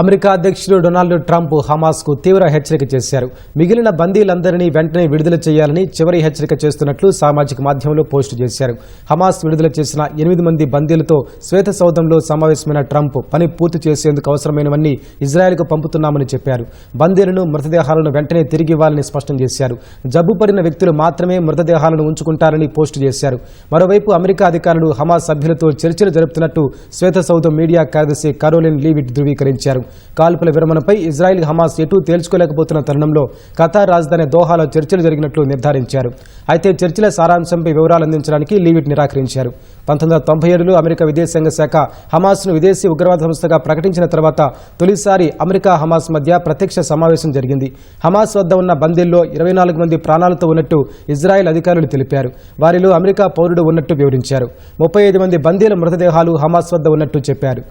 America అధ్యక్షుడు Donald Trump హమాస్కు తీవ్ర హెచ్చరిక చేశారు. మిగిలిన బందీలందరినీ వెంటనే విడుదల చేయాలని చివరి హెచ్చరిక చేస్తున్నట్లు సామాజిక మాధ్యమంలో పోస్టు చేశారు. హమాస్ విడుదల చేసిన ఎనిమిది మంది బందీలతో శ్వేత సౌధంలో సమావేశమైన ట్రంప్ పని పూర్తి చేసేందుకు అవసరమైనవన్నీ ఇజ్రాయెల్కు పంపుతున్నామని చెప్పారు. బందీలను మృతదేహాలను వెంటనే తిరిగి ఇవ్వాలని స్పష్టం చేశారు. జబ్బు పడిన వ్యక్తులు మాత్రమే మృతదేహాలను ఉంచుకుంటారని పోస్టు చేశారు. మరోవైపు అమెరికా అధికారులు హమాస్ సభ్యులతో చర్చలు జరుపుతున్నట్టు శ్వేత సౌధం మీడియా కార్యదర్శి కరోలిన్ లీవిట్ ధృవీకరించారు. కాల్పుల విరమణపై ఇజ్రాయెల్ హమాస్ ఎటూ తేల్చుకోలేకపోతున్న తరుణంలో ఖతార్ రాజధాని దోహాలో చర్చలు జరిగినట్లు నిర్ధారించారు. అయితే చర్చల సారాంశంపై వివరాలు అందించడానికి లీవిట్ నిరాకరించారు. పంతొమ్మిది వందల తొంభై ఏడులో అమెరికా విదేశాంగ శాఖ హమాస్ను విదేశీ ఉగ్రవాద సంస్థగా ప్రకటించిన తర్వాత తొలిసారి అమెరికా హమాస్ మధ్య ప్రత్యక్ష సమావేశం జరిగింది. హమాస్ వద్ద ఉన్న బందీల్లో ఇరవై నాలుగు మంది ప్రాణాలతో ఉన్నట్టు ఇజ్రాయెల్ అధికారులు తెలిపారు. వారిలో అమెరికా పౌరుడు ఉన్నట్టు వివరించారు. ముప్పై ఐదు మంది బందీల మృతదేహాలు హమాస్ వద్ద ఉన్నట్టు చెప్పారు.